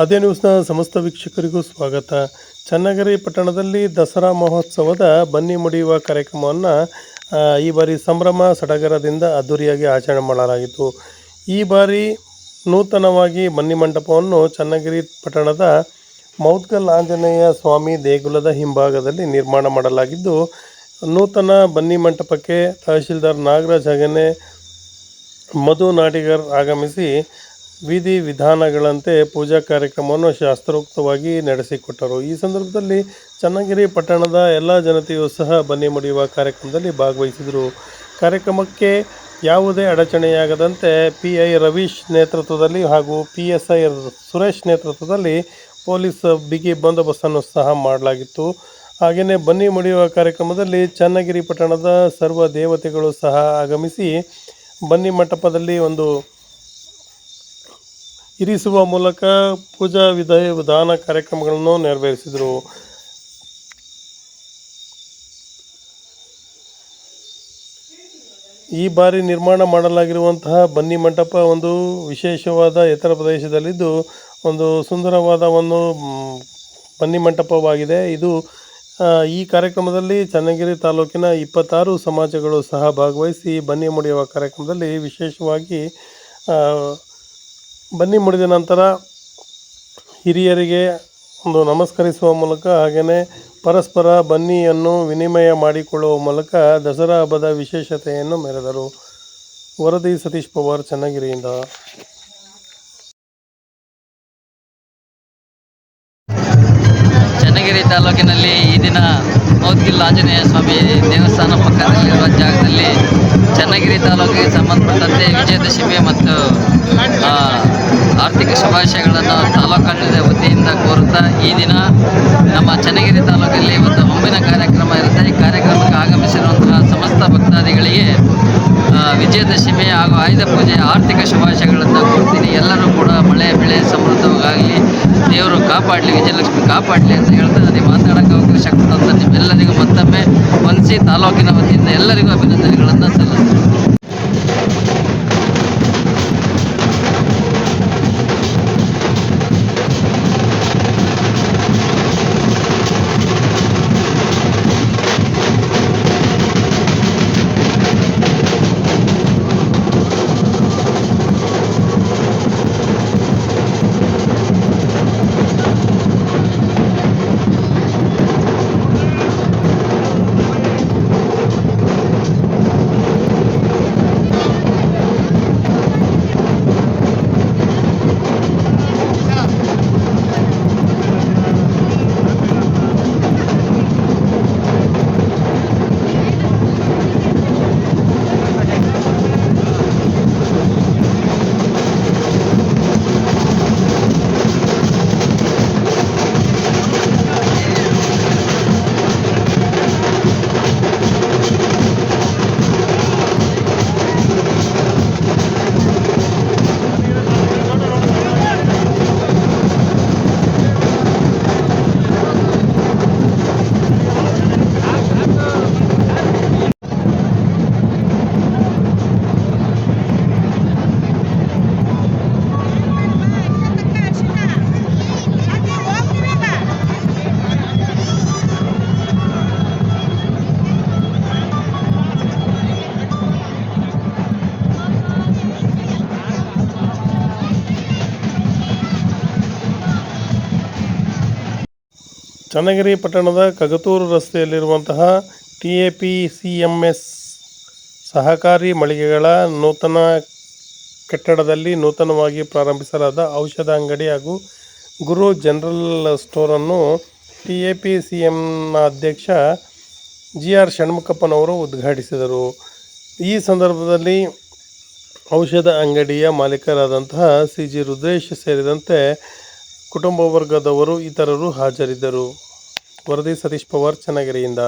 ಅದೇ ನ್ಯೂಸ್ನ ಸಮಸ್ತ ವೀಕ್ಷಕರಿಗೂ ಸ್ವಾಗತ. ಚನ್ನಗಿರಿ ಪಟ್ಟಣದಲ್ಲಿ ದಸರಾ ಮಹೋತ್ಸವದ ಬನ್ನಿ ಮುಡಿಯುವ ಕಾರ್ಯಕ್ರಮವನ್ನು ಈ ಬಾರಿ ಸಂಭ್ರಮ ಸಡಗರದಿಂದ ಅದ್ದೂರಿಯಾಗಿ ಆಚರಣೆ ಮಾಡಲಾಗಿತ್ತು. ಈ ಬಾರಿ ನೂತನವಾಗಿ ಬನ್ನಿ ಮಂಟಪವನ್ನು ಚನ್ನಗಿರಿ ಪಟ್ಟಣದ ಮೌದ್ಗಲ್ ಆಂಜನೇಯ ಸ್ವಾಮಿ ದೇಗುಲದ ಹಿಂಭಾಗದಲ್ಲಿ ನಿರ್ಮಾಣ ಮಾಡಲಾಗಿದ್ದು, ನೂತನ ಬನ್ನಿ ಮಂಟಪಕ್ಕೆ ತಹಶೀಲ್ದಾರ್ ನಾಗರಾಜ್ ಹಾಗೆಯೇ ಮಧು ನಾಟಿಗರ್ ಆಗಮಿಸಿ ವಿಧಿ ವಿಧಾನಗಳಂತೆ ಪೂಜಾ ಕಾರ್ಯಕ್ರಮವನ್ನು ಶಾಸ್ತ್ರೋಕ್ತವಾಗಿ ನಡೆಸಿಕೊಟ್ಟರು. ಈ ಸಂದರ್ಭದಲ್ಲಿ ಚನ್ನಗಿರಿ ಪಟ್ಟಣದ ಎಲ್ಲ ಜನತೆಯೂ ಸಹ ಬನ್ನಿ ಮುಡಿಯುವ ಕಾರ್ಯಕ್ರಮದಲ್ಲಿ ಭಾಗವಹಿಸಿದರು. ಕಾರ್ಯಕ್ರಮಕ್ಕೆ ಯಾವುದೇ ಅಡಚಣೆಯಾಗದಂತೆ ಪಿ ಐ ರವೀಶ್ ನೇತೃತ್ವದಲ್ಲಿ ಹಾಗೂ ಪಿ ಎಸ್ ಐ ಸುರೇಶ್ ನೇತೃತ್ವದಲ್ಲಿ ಪೊಲೀಸ್ ಬಿಗಿ ಬಂದೋಬಸ್ತನ್ನು ಸಹ ಮಾಡಲಾಗಿತ್ತು. ಹಾಗೆಯೇ ಬನ್ನಿ ಮುಡಿಯುವ ಕಾರ್ಯಕ್ರಮದಲ್ಲಿ ಚನ್ನಗಿರಿ ಪಟ್ಟಣದ ಸರ್ವ ದೇವತೆಗಳು ಸಹ ಆಗಮಿಸಿ ಬನ್ನಿ ಮಂಟಪದಲ್ಲಿ ಒಂದು ಇರಿಸುವ ಮೂಲಕ ಪೂಜಾ ವಿಧ ದಾನ ಕಾರ್ಯಕ್ರಮಗಳನ್ನು ನೆರವೇರಿಸಿದರು. ಈ ಬಾರಿ ನಿರ್ಮಾಣ ಮಾಡಲಾಗಿರುವಂತಹ ಬನ್ನಿ ಮಂಟಪ ಒಂದು ವಿಶೇಷವಾದ ಎತ್ತರ ಪ್ರದೇಶದಲ್ಲಿದ್ದು, ಒಂದು ಸುಂದರವಾದ ಒಂದು ಬನ್ನಿ ಮಂಟಪವಾಗಿದೆ. ಇದು ಈ ಕಾರ್ಯಕ್ರಮದಲ್ಲಿ ಚನ್ನಗಿರಿ ತಾಲೂಕಿನ ಇಪ್ಪತ್ತಾರು ಸಮಾಜಗಳು ಸಹ ಭಾಗವಹಿಸಿ ಬನ್ನಿ ಮುಡಿಯುವ ಕಾರ್ಯಕ್ರಮದಲ್ಲಿ ವಿಶೇಷವಾಗಿ ಬನ್ನಿ ಮುಡಿದ ನಂತರ ಹಿರಿಯರಿಗೆ ಒಂದು ನಮಸ್ಕರಿಸುವ ಮೂಲಕ ಹಾಗೆಯೇ ಪರಸ್ಪರ ಬನ್ನಿಯನ್ನು ವಿನಿಮಯ ಮಾಡಿಕೊಳ್ಳುವ ಮೂಲಕ ದಸರಾ ಹಬ್ಬದ ವಿಶೇಷತೆಯನ್ನು ಮೆರೆದರು. ವರದಿ ಸತೀಶ್ ಪವಾರ್ ಚನ್ನಗಿರಿಯಿಂದ. ಚನ್ನಗಿರಿ ತಾಲೂಕಿನಲ್ಲಿ ಈ ದಿನ ಮೌದ್ಗಿಲ್ ಆಂಜನೇಯ ಸ್ವಾಮಿ ದೇವಸ್ಥಾನ ಪಕ್ಕದಲ್ಲಿರುವ ಜಾಗದಲ್ಲಿ ಚನ್ನಗಿರಿ ತಾಲೂಕಿಗೆ ಸಂಬಂಧಪಟ್ಟಂತೆ ವಿಜಯದಶಮಿ ಮತ್ತು ಆರ್ಥಿಕ ಶುಭಾಶಯಗಳನ್ನು ತಾಲೂಕಾಡಳಿತ ವತಿಯಿಂದ ಕೋರುತ್ತಾ ಈ ದಿನ ನಮ್ಮ ಚನ್ನಗಿರಿ ತಾಲೂಕಲ್ಲಿ ಒಂದು ಹೊಂಬಿನ ಕಾರ್ಯಕ್ರಮ ಇರುತ್ತೆ. ಈ ಕಾರ್ಯಕ್ರಮಕ್ಕೆ ಆಗಮಿಸಿರುವಂತಹ ಸಮಸ್ತ ಭಕ್ತಾದಿಗಳಿಗೆ ವಿಜಯದಶಮಿ ಹಾಗೂ ಆಯುಧ ಪೂಜೆ ಆರ್ಥಿಕ ಶುಭಾಶಯಗಳನ್ನು ಕೋರ್ತೀನಿ. ಎಲ್ಲರೂ ಕೂಡ ಮಳೆ, ಬೆಳೆ ಸಮೃದ್ಧವಾಗಲಿ ದೇವರು ಕಾಪಾಡಲಿ, ವಿಜಯಲಕ್ಷ್ಮಿ ಕಾಪಾಡಲಿ ಅಂತ ಹೇಳ್ತಾ ನನಗೆ ಮಾತಾಡೋಕೆ ಅವಕಾಶ ಕೊಟ್ಟಂತ ನಿಮ್ಮೆಲ್ಲರಿಗೂ ಮತ್ತೊಮ್ಮೆ ಹೊಂದಿಸಿ ತಾಲೂಕಿನ ವತಿಯಿಂದ ಎಲ್ಲರಿಗೂ ಅಭಿನಂದನೆಗಳನ್ನು ಸಲ್ಲಿಸ್ತೀನಿ. ಚನ್ನಗಿರಿ ಪಟ್ಟಣದ ಕಗತೂರು ರಸ್ತೆಯಲ್ಲಿರುವಂತಹ T A P C M S ಸಹಕಾರಿ ಮಳಿಗೆಗಳ ನೂತನ ಕಟ್ಟಡದಲ್ಲಿ ನೂತನವಾಗಿ ಪ್ರಾರಂಭಿಸಲಾದ ಔಷಧ ಅಂಗಡಿ ಹಾಗೂ ಗುರು ಜನರಲ್ ಸ್ಟೋರನ್ನು ಟಿ ಎ ಪಿ ಸಿ ಎಂನ ಅಧ್ಯಕ್ಷ ಜಿ ಆರ್ ಷಣ್ಮುಖಪ್ಪನವರು ಉದ್ಘಾಟಿಸಿದರು. ಈ ಸಂದರ್ಭದಲ್ಲಿ ಔಷಧ ಅಂಗಡಿಯ ಮಾಲೀಕರಾದಂತಹ ಸಿ ಜಿ ರುದ್ರೇಶ್ ಸೇರಿದಂತೆ ಕುಟುಂಬ ವರ್ಗದವರು ಇತರರು ಹಾಜರಿದ್ದರು. ವರದಿ ಸತೀಶ್ ಪವಾರ್ ಚನ್ನಗಿರಿಯಿಂದ.